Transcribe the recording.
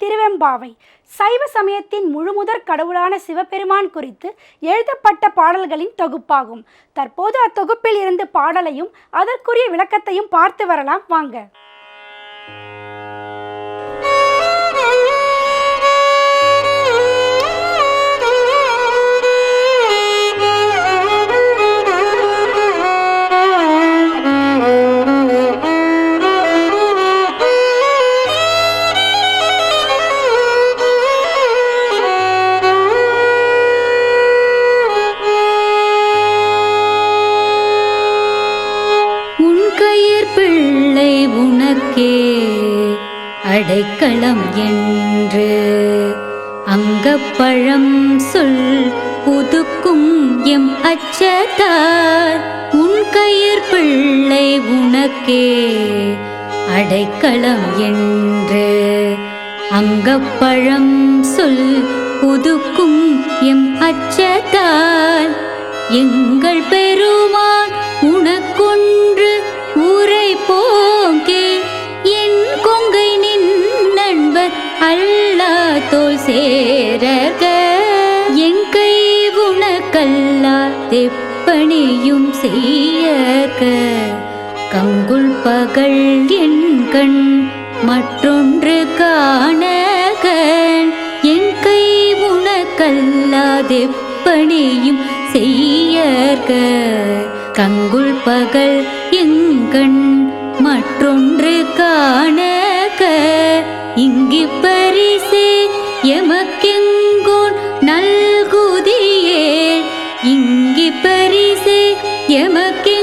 திருவெம்பாவை. சைவ சமயத்தின் முழுமுதற் கடவுளான சிவபெருமான் குறித்து எழுதப்பட்ட பாடல்களின் தொகுப்பாகும். தற்போது அத்தொகுப்பில் இருந்து பாடலையும் அதற்குரிய விளக்கத்தையும் பார்த்து வரலாம். வாங்க. உனக்கே அடைக்கலம் என்று அங்கப்பழம் சொல் புதுக்கும் எம் அச்சத்தார். உன் கயிர் பிள்ளை உனக்கே அடைக்கலம் என்று அங்கப்பழம் சொல் புதுக்கும் எம் அச்சத்தால் எங்கள் பெருமான் உனக்குண்டு தோல் சேரக. என் கை உனக்கல்லா தெப்பணியும் செய்யக. கங்குள் பகல் என் கண் மற்றொன்று காணகன். என் கை உனக்கல்லாதெப்பணியும் செய்யக. கங்குள் பகல் எங்கண் மற்றொன்று காணக. இங்கு பரிசே அங்கி பரிசு எமக்கே